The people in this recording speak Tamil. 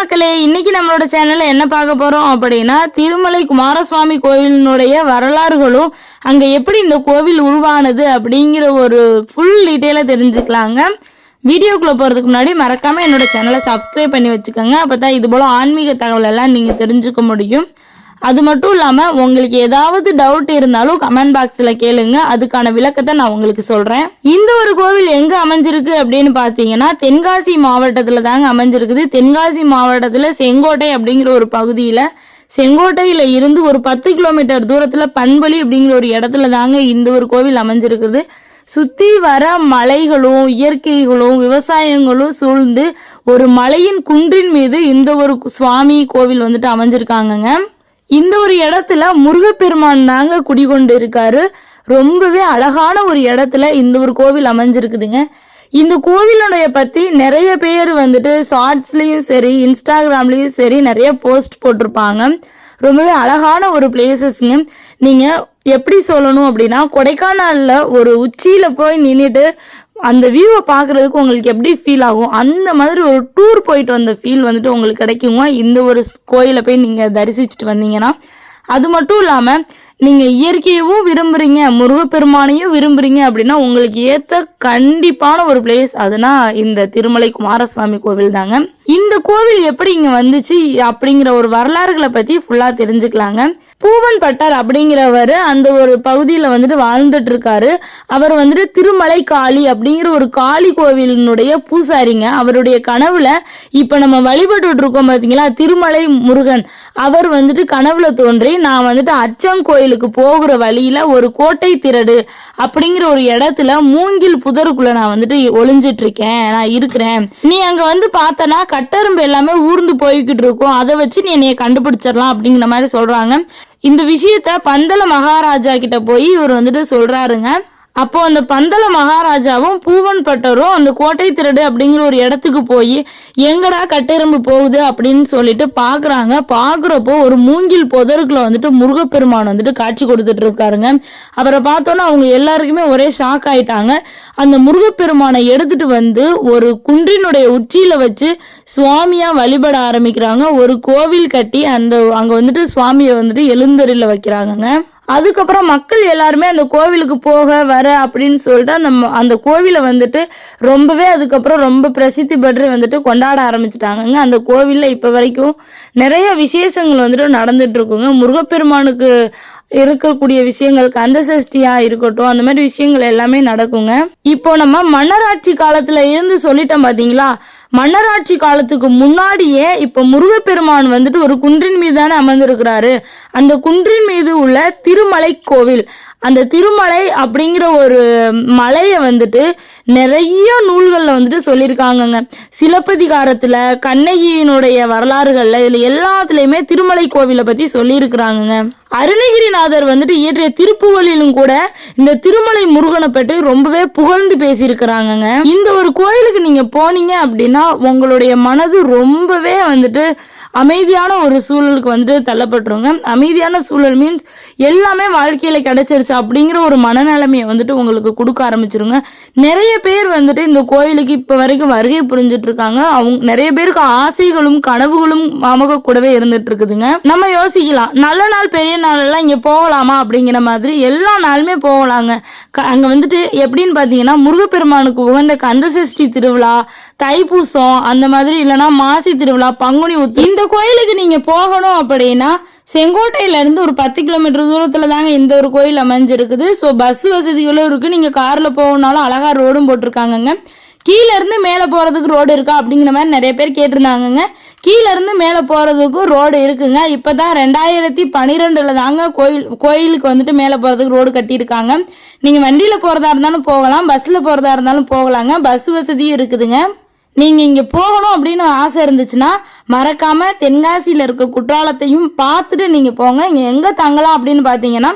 மக்களே இன்னைக்கு நம்மளோட சேனல்ல என்ன பார்க்க போறோம் அப்படின்னா திருமலை குமாரசுவாமி கோவிலினுடைய வரலாறுகளும் அங்க எப்படி இந்த கோவில் உருவானது அப்படிங்கிற ஒரு ஃபுல் டீட்டெயிலாக தெரிஞ்சுக்கலாங்க. வீடியோக்குள்ளே போகிறதுக்கு முன்னாடி மறக்காம என்னோட சேனலை சப்ஸ்கிரைப் பண்ணி வச்சுக்கோங்க. அப்பதான் இது போல ஆன்மீக தகவல் எல்லாம் நீங்கள் தெரிஞ்சுக்க முடியும். அது மட்டும் இல்லாமல் உங்களுக்கு ஏதாவது டவுட் இருந்தாலும் கமெண்ட் பாக்ஸில் கேளுங்க. அதுக்கான விளக்கத்தை நான் உங்களுக்கு சொல்கிறேன் இந்த ஒரு கோவில் எங்கே அமைஞ்சிருக்கு அப்படின்னு பார்த்தீங்கன்னா தென்காசி மாவட்டத்தில் தாங்க அமைஞ்சிருக்குது. தென்காசி மாவட்டத்தில் செங்கோட்டை அப்படிங்கிற ஒரு பகுதியில் செங்கோட்டையில் இருந்து ஒரு பத்து கிலோமீட்டர் தூரத்தில் பண்பலி அப்படிங்கிற ஒரு இடத்துல தாங்க இந்த ஒரு கோவில் அமைஞ்சிருக்குது. சுற்றி வர மலைகளும் இயற்கைகளும் விவசாயங்களும் சூழ்ந்து ஒரு மலையின் குன்றின் மீது இந்த ஒரு சுவாமி கோவில் வந்துட்டு அமைஞ்சிருக்காங்கங்க. இந்த ஒரு இடத்துல முருகப்பெருமான் தாங்க குடிகொண்டு இருக்காரு ரொம்பவே அழகான ஒரு இடத்துல இந்த ஒரு கோவில் அமைஞ்சிருக்குதுங்க. இந்த கோவிலுடைய பத்தி நிறைய பேர் வந்துட்டு ஷார்ட்ஸ்லயும் சரி இன்ஸ்டாகிராம்லயும் சரி நிறைய போஸ்ட் போட்டிருப்பாங்க. ரொம்பவே அழகான ஒரு பிளேசஸ்ங்க நீங்க எப்படி சொல்லணும் அப்படின்னா கொடைக்கானல்ல ஒரு உச்சியில போய் நின்றுட்டு அந்த வியூவை பார்க்குறதுக்கு உங்களுக்கு எப்படி ஃபீல் ஆகும்? அந்த மாதிரி ஒரு டூர் போயிட்டு வந்த ஃபீல் வந்துட்டு உங்களுக்கு கிடைக்குங்க இந்த ஒரு கோயிலை போய் நீங்கள் தரிசிச்சுட்டு வந்தீங்கன்னா? அது மட்டும் இல்லாமல் நீங்கள் இயற்கையவும் விரும்புகிறீங்க முருகப்பெருமானையும் விரும்புறீங்க அப்படின்னா உங்களுக்கு ஏற்ற கண்டிப்பான ஒரு பிளேஸ் அதுனா இந்த திருமலை குமாரசுவாமி கோவில் தாங்க. இந்த கோவில் எப்படி இங்கே வந்துச்சு அப்படிங்கிற ஒரு வரலாறுகளை பற்றி ஃபுல்லாக தெரிஞ்சுக்கலாங்க. பூவன் பட்டார் அப்படிங்கிறவர் அந்த ஒரு பகுதியில் வந்துட்டு வாழ்ந்துட்டு இருக்காரு அவர் வந்துட்டு திருமலை காளி அப்படிங்கிற ஒரு காளி கோவிலினுடைய பூசாரிங்க. அவருடைய கனவுல இப்போ நம்ம வழிபட்டுட்டு இருக்கோம் பார்த்தீங்களா திருமலை முருகன். அவர் வந்துட்டு கனவுல தோன்றி நான் வந்துட்டு அச்சம் கோயிலுக்கு போகிற வழியில ஒரு கோட்டை திரடு அப்படிங்கிற ஒரு இடத்துல மூங்கில் புதருக்குள்ள நான் வந்துட்டு ஒளிஞ்சிட்டு இருக்கேன் நான் இருக்கிறேன். நீ அங்க வந்து பார்த்தனா கட்டரும்பு எல்லாமே ஊர்ந்து போய்கிட்டு இருக்கும் அதை வச்சு நீ என்னைய கண்டுபிடிச்சிடலாம் அப்படிங்கிற மாதிரி சொல்றாங்க. இந்த விஷயத்த பந்தல மகாராஜா கிட்ட போய் இவர் வந்துட்டு சொல்றாருங்க. அப்போ அந்த பந்தல மகாராஜாவும் பூவன் பட்டரும் அந்த கோட்டை திருடு அப்படிங்கிற ஒரு இடத்துக்கு போய் எங்கடா கட்டெரும்பு போகுது? அப்படின்னு சொல்லிட்டு பாக்குறாங்க. பாக்குறப்போ ஒரு மூங்கில் புதருக்குள்ள வந்துட்டு முருகப்பெருமான் வந்துட்டு காட்சி கொடுத்துட்டு இருக்காருங்க. அவரை பார்த்தோன்னா அவங்க எல்லாருக்குமே ஒரே ஷாக் ஆயிட்டாங்க. அந்த முருகப்பெருமானை எடுத்துட்டு வந்து ஒரு குன்றினுடைய உச்சியில வச்சு சுவாமியா வழிபட ஆரம்பிக்கிறாங்க. ஒரு கோவில் கட்டி அந்த அங்க வந்துட்டு சுவாமியை வந்துட்டு எழுந்தருள வைக்கிறாங்கங்க. அதுக்கப்புறம் மக்கள் எல்லாருமே அந்த கோவிலுக்கு போக வர அப்படின்னு சொல்லிட்டு அந்த அந்த கோவிலை வந்துட்டு ரொம்பவே அதுக்கப்புறம் ரொம்ப பிரசித்தி பெற்று வந்துட்டு கொண்டாட ஆரம்பிச்சிட்டாங்கங்க. அந்த கோவிலில் இப்போ வரைக்கும் நிறைய விசேஷங்கள் வந்துட்டு நடந்துட்டு இருக்குங்க முருகப்பெருமானுக்கு இருக்கக்கூடிய விஷயங்கள் கந்த சஷ்டியா இருக்கட்டும் அந்த மாதிரி விஷயங்கள் எல்லாமே நடக்குங்க. இப்போ நம்ம மன்னராட்சி காலத்துல இருந்து சொல்லிட்டோம் பாத்தீங்களா? மன்னராட்சி காலத்துக்கு முன்னாடியே இப்ப முருகப்பெருமான் வந்துட்டு ஒரு குன்றின் மீது தானே அமர்ந்திருக்கிறாரு. அந்த குன்றின் மீது உள்ள திருமலை கோவில். அந்த திருமலை அப்படிங்கிற ஒரு மலையை வந்துட்டு நிறைய நூல்களில் வந்துட்டு சொல்லியிருக்காங்கங்க. சிலப்பதிகாரத்தில் கண்ணகியினுடைய வரலாறுகளில் இதில் எல்லாத்துலேயுமே திருமலை கோவிலை பற்றி சொல்லியிருக்கிறாங்கங்க. அருணகிரிநாதர் வந்துட்டு இயற்றிய திருப்புகழிலும் கூட இந்த திருமலை முருகனை பற்றி ரொம்பவே புகழ்ந்து பேசியிருக்கிறாங்கங்க. இந்த ஒரு கோயிலுக்கு நீங்க போனீங்க அப்படின்னா உங்களுடைய மனது ரொம்பவே வந்துட்டு அமைதியான ஒரு சூழலுக்கு வந்துட்டு தள்ளப்பட்டுருங்க. அமைதியான சூழல் மீன்ஸ் எல்லாமே வாழ்க்கையில் கிடச்சிருச்சு அப்படிங்கிற ஒரு மனநிலைமையை வந்துட்டு உங்களுக்கு கொடுக்க ஆரம்பிச்சிருங்க. நிறைய பேர் வந்துட்டு இந்த கோவிலுக்கு இப்போ வரைக்கும் வருகை புரிஞ்சிட்டு இருக்காங்க. அவங்க நிறைய பேருக்கு ஆசைகளும் கனவுகளும் அமக கூடவே இருந்துட்டு இருக்குதுங்க. நம்ம யோசிக்கலாம். நல்ல நாள் பெரிய நாளெல்லாம் இங்கே போகலாமா அப்படிங்கிற மாதிரி எல்லா நாளுமே போகலாங்க. க- வந்துட்டு எப்படின்னு பார்த்தீங்கன்னா முருகப்பெருமானுக்கு உகந்த கந்தசஷ்டி திருவிழா தைப்பூசம் அந்த மாதிரி இல்லைன்னா மாசி திருவிழா பங்குனி உத்து இந்த கோயிலுக்கு நீங்க போகணும் அப்படின்னா செங்கோட்டையில இருந்து ஒரு பத்து கிலோமீட்டர் தூரத்துல தாங்க இந்த ஒரு கோயில் அமைஞ்சிருக்குது. ஸோ பஸ் வசதிகளும் இருக்கு. நீங்க கார்ல போகணுனாலும் அழகா ரோடும் போட்டிருக்காங்கங்க. கீழே இருந்து மேலே போகிறதுக்கு ரோடு இருக்கா அப்படிங்கிற மாதிரி நிறைய பேர் கேட்டிருந்தாங்கங்க. கீழே இருந்து மேலே போகிறதுக்கும் ரோடு இருக்குங்க. இப்போ தான் ரெண்டாயிரத்தி பன்னிரெண்டில் தாங்க கோயில் கோயிலுக்கு வந்துட்டு மேலே போகிறதுக்கு ரோடு கட்டியிருக்காங்க. நீங்கள் வண்டியில் போகிறதா இருந்தாலும் போகலாம். பஸ்ஸில் போகிறதா இருந்தாலும் போகலாங்க. பஸ் வசதியும் இருக்குதுங்க. நீங்கள் இங்கே போகணும் அப்படின்னு ஆசை இருந்துச்சுன்னா மறக்காமல் தென்காசியில் இருக்க குற்றாலத்தையும் பார்த்துட்டு நீங்கள் போங்க. இங்கே எங்கே தங்கலாம் அப்படின்னு பார்த்தீங்கன்னா